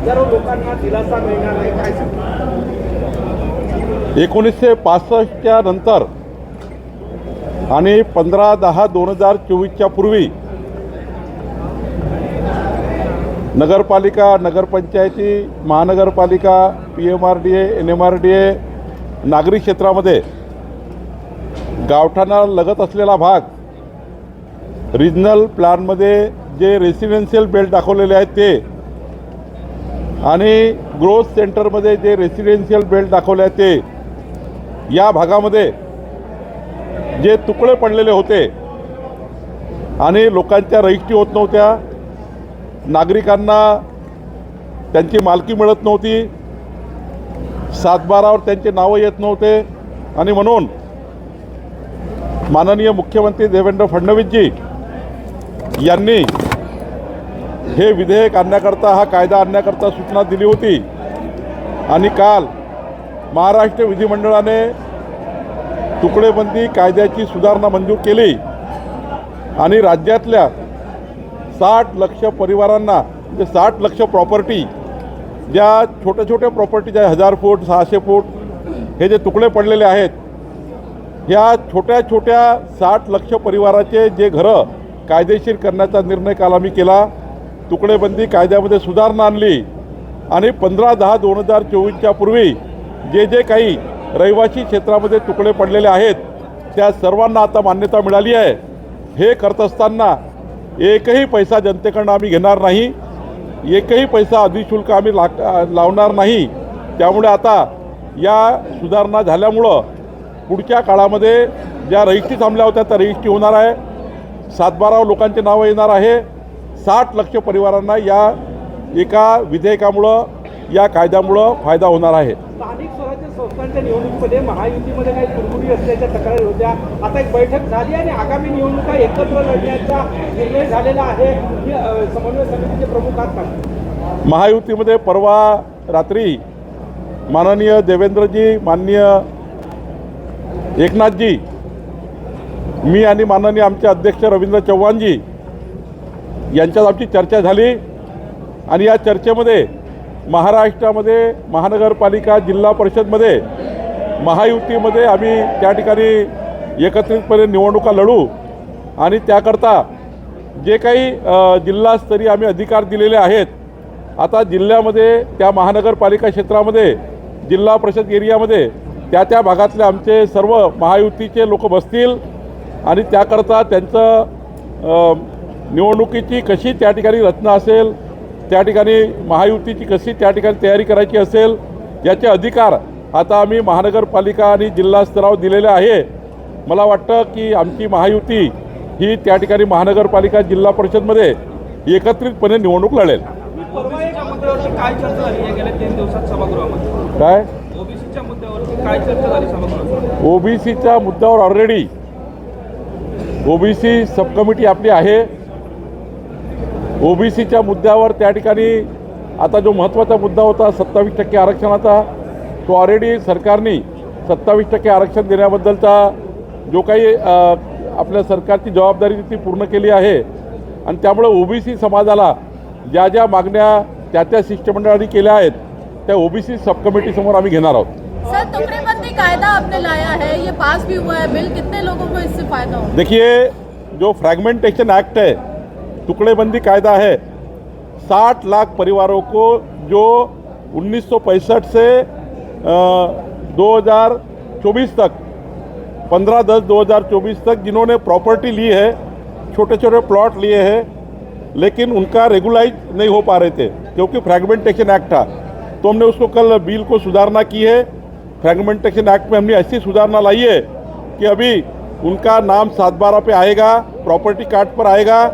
हजारो लोकांना दिलासा मिळणार नाही काय एकोणीसशे पासष्टच्या नंतर आणि पंधरा दहा दोन हजार चोवीसच्या पूर्वी नगरपालिका नगरपंचायती महानगरपालिका P M R D A N M R D A नागरी क्षेत्रामध्ये गावठाणा लगत असलेला भाग रिजनल प्लॅनमध्ये जे रेसिडेन्शियल बेल्ट दाखवलेले आहेत ते आणि ग्रोथ सेंटरमध्ये जे रेसिडेन्शियल बेल्ट दाखवले आहे ते या भागामध्ये जे तुकडे पडलेले होते आणि लोकांच्या रहिष्टी होत नव्हत्या नागरिकांना त्यांची मालकी मिळत नव्हती सातबारावर त्यांचे नावं येत नव्हते. आणि म्हणून माननीय मुख्यमंत्री देवेंद्र फडणवीसजी यांनी हे विधेयक आणण्याकरता हा कायदा आणण्याकरता सूचना दिली होती. आणि काल महाराष्ट्र विधिमंडळाने तुकडेबंदी कायद्याची सुधारणा मंजूर केली. आणि राज्यातल्या साठ लक्ष परिवारांना म्हणजे साठ लक्ष प्रॉपर्टी ज्या छोट्या छोट्या प्रॉपर्टी ज्या हजार फूट सहाशे फूट हे जे तुकडे पडलेले आहेत ह्या छोट्या छोट्या साठ लक्ष परिवाराचे जे घरं कायदेशीर करण्याचा निर्णय काल आम्ही केला. तुकडेबंदी कायद्यामध्ये सुधारणा आणली. आणि पंधरा दहा दोन हजार चोवीसच्या पूर्वी जे जे काही रहिवासी क्षेत्रामध्ये तुकडे पडलेले आहेत त्या सर्वांना आता मान्यता मिळाली आहे. हे करत असताना एकही पैसा जनतेकडनं आम्ही घेणार नाही एकही पैसा अधिशुल्क आम्ही ला लावणार नाही. त्यामुळे आता या सुधारणा झाल्यामुळं पुढच्या काळामध्ये ज्या रजिस्ट्री थांबल्या होत्या त्या रजिस्ट्री होणार आहे. सातबारा लोकांचे नावं येणार आहे. साठ लक्ष परिवारांना या एका विधेयकामुळं या कायद्यामुळं फायदा होणार आहे. स्थानिक स्वराज्य संस्थांच्या निवडणुकीमध्ये महायुतीमध्ये काही कुरबुरी असल्याच्या तक्रारी होत्या. आता एक बैठक झाली आणि आगामी निवडणुका एकत्र लढण्याचा निर्णय झालेला आहे. ही समन्वय समितीचे प्रमुख आहात महायुतीमध्ये परवा रात्री माननीय देवेंद्रजी माननीय एकनाथजी मी आणि माननीय आमचे अध्यक्ष रवींद्र चव्हाणजी यांच्यात आमची चर्चा झाली आणि या चर्चेमध्ये महाराष्ट्रामध्ये महानगरपालिका जिल्हा परिषदमध्ये महायुतीमध्ये आम्ही त्या ठिकाणी एकत्रितपणे निवडणुका लढू आणि त्याकरता जे काही जिल्हास्तरीय आम्ही अधिकार दिलेले आहेत आता जिल्ह्यामध्ये त्या महानगरपालिका क्षेत्रामध्ये जिल्हा परिषद एरियामध्ये त्या त्या भागातले आमचे सर्व महायुतीचे लोक बसतील आणि त्याकरता त्यांचं निवडणुकीची कशी त्या ठिकाणी रचना असेल त्या ठिकाणी महायुतीची कशी त्या ठिकाणी तयारी करायची असेल याचे अधिकार आता आम्ही महानगरपालिका आणि जिल्हा स्तरावर दिलेले आहे. मला वाटतं की आमची महायुती ही त्या ठिकाणी महानगरपालिका जिल्हा परिषदमध्ये एकत्रितपणे निवडणूक लढेल. काय चर्चा झाली या गेल्या तीन दिवसात सभागृहामध्ये? काय? ओबीसीच्या मुद्द्यावर ऑलरेडी ओबीसी सब कमिटी आपली आहे. ओबीसीच्या मुद्द्यावर त्या ठिकाणी आता जो महत्त्वाचा मुद्दा होता सत्तावीस टक्के आरक्षणाचा तो ऑलरेडी सरकारने सत्तावीस टक्के आरक्षण देण्याबद्दलचा जो काही आपल्या सरकारची जबाबदारी ती पूर्ण केली आहे. आणि त्यामुळे ओबीसी समाजाला ज्या ज्या मागण्या त्या त्या शिष्टमंडळाने केल्या आहेत त्या ओबीसी सब कमिटीसमोर आम्ही घेणार आहोत. सर टुकड़ेबंदी कायदा आपने लाया है ये पास भी हुआ है बिल कितने लोगों को इससे फायदा होगा? देखिए जो फ्रैगमेंटेशन एक्ट है टुकड़ेबंदी कायदा है। साठ लाख परिवारों को जो 1965 से दो हज़ार चौबीस तक 15 दस 2024 तक जिन्होंने प्रॉपर्टी ली है छोटे छोटे प्लॉट लिए हैं, लेकिन उनका रेगुलाइज नहीं हो पा रहे थे, क्योंकि फ्रैगमेंटेशन एक्ट था। तो हमने उसको कल बिल को सुधारना की है। फ्रैगमेंटेशन एक्ट में हमने ऐसी सुधारना लाई है कि अभी उनका नाम सात बारह पे आएगा, प्रॉपर्टी कार्ड पर आएगा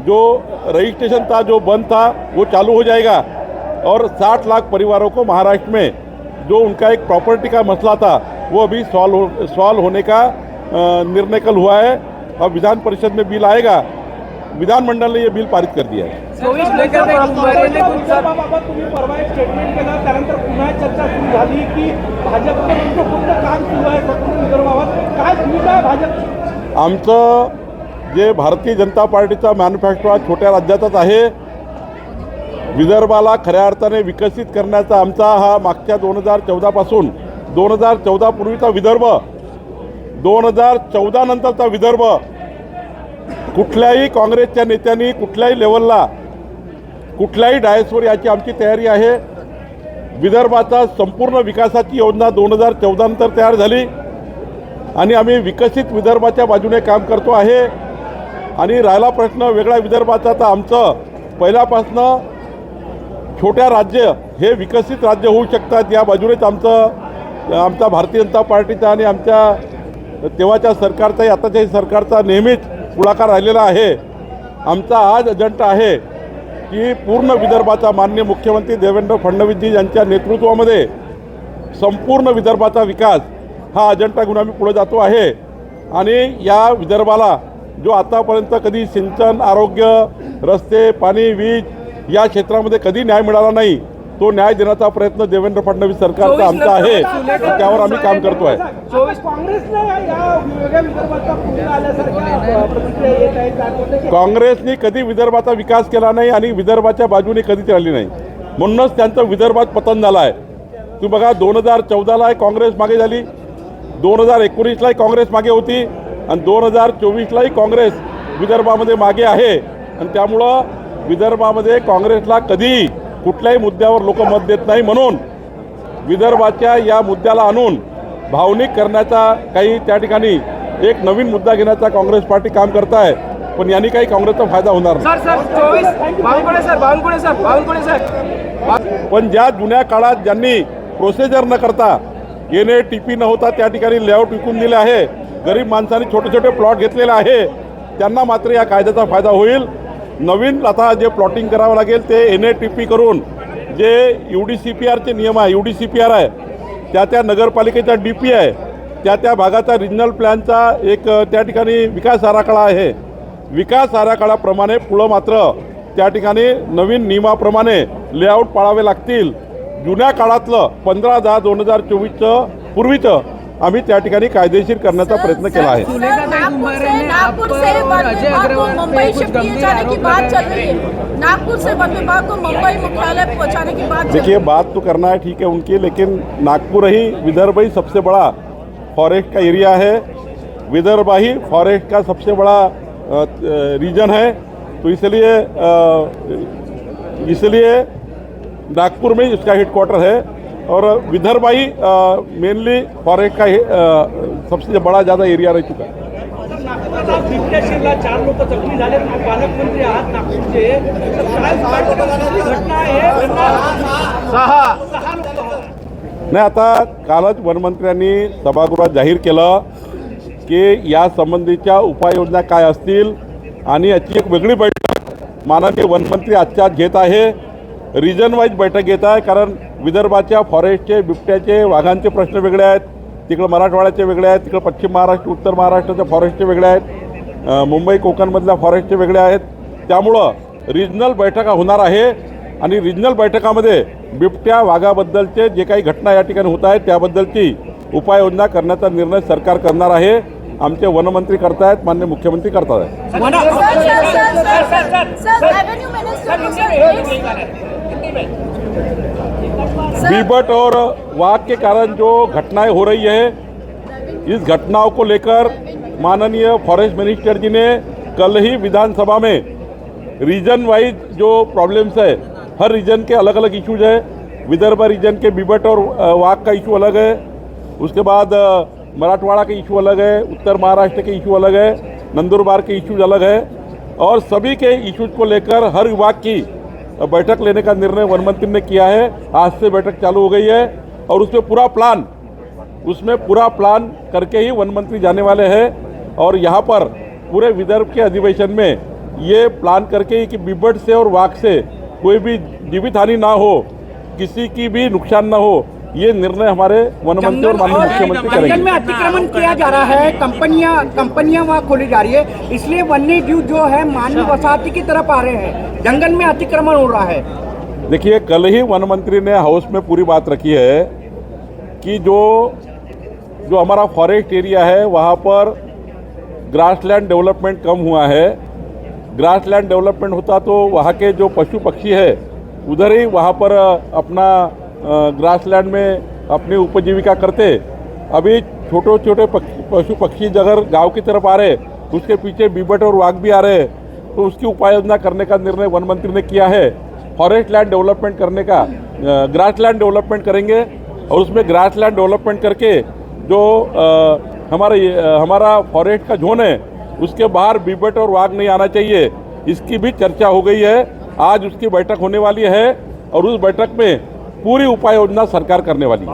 जो रजिस्ट्रेशन था जो बंद था वो चालू हो जाएगा। और 60 लाख परिवारों को महाराष्ट्र में जो उनका एक प्रॉपर्टी का मसला था वो अभी सॉल्व हो सॉल्व होने का निर्णय कल हुआ है। और विधान परिषद में बिल आएगा। विधानमंडल ने ये बिल पारित कर दिया है। आहे भाजपची आमचं जे भारतीय जनता पार्टीचा मॅनिफेस्टो हा छोट्या राज्यातच आहे विदर्भाला खऱ्या अर्थाने विकसित करण्याचा आमचा हा मागच्या दोन हजार चौदापासून दोन हजार चौदापूर्वीचा विदर्भ दोन हजार चौदा नंतरचा विदर्भ कुठल्याही काँग्रेसच्या नेत्यांनी कुठल्याही लेवलला कुठल्याही डायसवर याची आमची तयारी आहे. विदर्भाचा संपूर्ण विकासाची योजना दोन हजार चौदानंतर तयार झाली. आणि आम्ही विकसित विदर्भाच्या बाजूने काम करतो आहे. आणि राहिला प्रश्न वेगळ्या विदर्भाचा तर आमचं पहिल्यापासनं छोट्या राज्य हे विकसित राज्य होऊ शकतात. या बाजूनेच आमचं आमचा भारतीय जनता पार्टीचा आणि आमच्या तेव्हाच्या सरकारचाही आताच्याही सरकारचा नेहमीच पुढाकार राहिलेला आहे. आमचा आज अजेंडा आहे की पूर्ण विदर्भाचा मान्य मुख्यमंत्री देवेंद्र फडणवीसजी यांच्या नेतृत्वामध्ये संपूर्ण विदर्भाचा विकास हा अजेंडा घेऊन आम्ही पुढे जातो आहे. आणि या विदर्भाला जो आतापर्यंत कधी सिंचन आरोग्य रस्ते पाणी वीज या क्षेत्रामध्ये कधी न्याय मिळाला नाही तो न्याय देण्याचा प्रयत्न देवेंद्र फडणवीस सरकारचा आमचा आहे. त्यावर आम्ही काम करतो आहे काँग्रेसने कधी विदर्भाचा विकास केला नाही आणि विदर्भाच्या बाजूने कधीच राहिली नाही. म्हणूनच त्यांचं विदर्भात पतन झालं आहे तुम्ही बघा दोन हजार चौदाला काँग्रेस मागे झाली. दोन हजार एकोणीसलाही काँग्रेस मागे होती. आणि दोन हजार चोवीसलाही काँग्रेस विदर्भामध्ये मागे आहे. आणि त्यामुळं विदर्भामध्ये काँग्रेसला कधीही कुठल्याही मुद्द्यावर लोक मत देत नाही म्हणून विदर्भाच्या या मुद्द्याला आणून भावनिक करण्याचा काही त्या ठिकाणी एक नवीन मुद्दा घेण्याचा काँग्रेस पार्टी काम करत आहे पण यांनी काही काँग्रेसचा फायदा होणार नाही. पण ज्या जुन्या काळात ज्यांनी प्रोसिजर न करता येणे टी पी न होता त्या ठिकाणी लेआउट विकून दिले आहे गरीब माणसांनी छोटे छोटे प्लॉट घेतलेले आहे. त्यांना मात्र या कायद्याचा फायदा होईल. नवीन आता जे प्लॉटिंग करावं लागेल ते एन ए टी पी करून जे यू डी सी पी आरचे नियम आहे U D C P R आहे त्या त्या नगरपालिकेचा डी पी आहे त्या त्या भागाचा रिजनल प्लॅनचा एक त्या ठिकाणी विकास आराखडा आहे. विकास आराखड्याप्रमाणे पुढं मात्र त्या ठिकाणी नवीन नियमाप्रमाणे लेआउट पाळावे लागतील. जुन्या काळातलं पंधरा दहा दोन हजार चोवीसचं पूर्वीचं आम्ही त्या ठिकाणी कायदेशीर करण्याचा प्रयत्न केला आहे. सर, नागपुर से नागपुर से वन विभाग को मुंबई शिफ्ट किए जाने की बात चल रही है. नागपुर से वन विभाग को मुंबई मुख्यालय पहुंचाने की बात चल रही देखिए बात तो करना है ठीक है उनकी लेकिन नागपुर ही विदर्भ ही सबसे बड़ा फॉरेस्ट का एरिया है. विदर्भ ही फॉरेस्ट का सबसे बड़ा रीजन है. तो इसलिए अ, इसलिए नागपुर में ही इसका हेडक्वार्टर है. और विदर्भ ही मेनली फॉरेस्ट का सबसे बड़ा ज़्यादा एरिया रह चुका है। चार लोक जखमी झाले पालकमंत्री आहात नागपूरचे नाही आता कालच वनमंत्र्यांनी सभागृहात जाहीर केलं की या संबंधीच्या उपाययोजना काय असतील आणि याची एक वेगळी बैठक माननीय वनमंत्री आजच्या आज घेत आहे. रिजन वाईज बैठक घेत आहे कारण विदर्भाच्या फॉरेस्टचे बिबट्याचे वाघांचे प्रश्न वेगळे आहेत तिकडं मराठवाड्याचे वेगळे आहेत तिकडं पश्चिम महाराष्ट्र उत्तर महाराष्ट्राच्या फॉरेस्टचे वेगळे आहेत मुंबई कोकणमधल्या फॉरेस्टचे वेगळे आहेत त्यामुळं रिजनल बैठका होणार आहे आणि रिजनल बैठकामध्ये बिबट्या वाघाबद्दलचे जे काही घटना या ठिकाणी होत आहेत त्याबद्दलची उपाययोजना करण्याचा निर्णय सरकार करणार आहे आमचे वनमंत्री करतायत मान्य मुख्यमंत्री करतात आहेत बीबट और वाघ के कारण जो घटनाएँ हो रही है, इस घटनाओं को लेकर माननीय फॉरेस्ट मिनिस्टर जी ने कल ही विधानसभा में रीजन वाइज जो प्रॉब्लम्स है, हर रीजन के अलग अलग इश्यूज़ है। विदर्भ रीजन के बीबट और वाघ का इशू अलग है। उसके बाद मराठवाड़ा के इशू अलग है, उत्तर महाराष्ट्र के इशू अलग है, नंदुरबार के इशूज अलग है। और सभी के इशूज को लेकर हर विभाग की बैठक लेने का निर्णय वन मंत्री ने किया है। आज से बैठक चालू हो गई है और उसमें पूरा प्लान, उसमें पूरा प्लान करके ही वन मंत्री जाने वाले हैं। और यहाँ पर पूरे विदर्भ के अधिवेशन में ये प्लान करके ही कि बिबट से और वाक से कोई भी जीवित हानि ना हो, किसी की भी नुकसान ना हो ये निर्णय हमारे वन मंत्री और माननीय मुख्यमंत्री जंगल में अतिक्रमण किया जा रहा है कंपनियाँ कंपनियाँ वहाँ खोली जा रही है इसलिए वन्य जीव जो है मानव वसाहती की तरफ़ आ रहे हैं। जंगल में अतिक्रमण हो रहा है। देखिए कल ही वन मंत्री ने हाउस में पूरी बात रखी है कि जो जो हमारा फॉरेस्ट एरिया है वहाँ पर ग्रासलैंड डेवलपमेंट कम हुआ है। ग्रासलैंड डेवलपमेंट होता तो वहाँ के जो पशु पक्षी है उधर ही वहाँ पर अपना ग्रासलैंड में अपनी उपजीविका करते। अभी छोटे छोटे पशु पक्षी अगर गाँव की तरफ़ आ रहे उसके पीछे बीबट और वाघ भी आ रहे तो उसकी उपाय योजना करने का निर्णय वन मंत्री ने किया है। फॉरेस्ट लैंड डेवलपमेंट करने का ग्रास लैंड डेवलपमेंट करेंगे और उसमें ग्रास लैंड डेवलपमेंट करके जो हमारा हमारा फॉरेस्ट का जोन है, उसके बाहर बीबट और वाघ नहीं आना चाहिए। इसकी भी चर्चा हो गई है। आज उसकी बैठक होने वाली है और उस बैठक में पूरी उपाय योजना सरकार करने वाली है।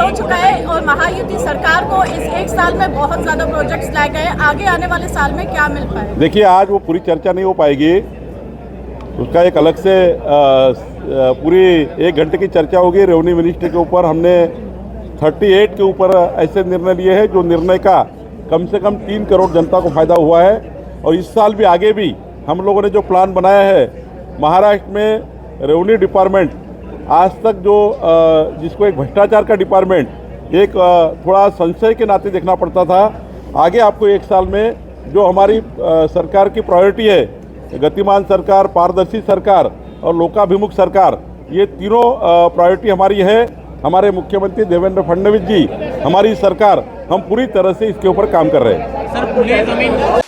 हो है और महायुति सरकार को इस एक साल में बहुत ज़्यादा प्रोजेक्ट्स लाए गए आगे आने वाले साल में क्या मिल पाएगा देखिए आज वो पूरी चर्चा नहीं हो पाएगी। उसका एक अलग से पूरी एक घंटे की चर्चा होगी रेवेन्यू मिनिस्टर के ऊपर। हमने 38 के ऊपर ऐसे निर्णय लिए हैं जो निर्णय का कम से कम तीन करोड़ जनता को फ़ायदा हुआ है। और इस साल भी आगे भी हम लोगों ने जो प्लान बनाया है महाराष्ट्र में रेवन्यू डिपार्टमेंट, आज तक जो जिसको एक भ्रष्टाचार का डिपार्टमेंट, एक थोड़ा संशय के नाते देखना पड़ता था, आगे आपको एक साल में जो हमारी सरकार की प्रायोरिटी है, गतिमान सरकार, पारदर्शी सरकार और लोकाभिमुख सरकार, ये तीनों प्रायोरिटी हमारी है। हमारे मुख्यमंत्री देवेंद्र फडणवीस जी, हमारी सरकार, हम पूरी तरह से इसके ऊपर काम कर रहे हैं। सर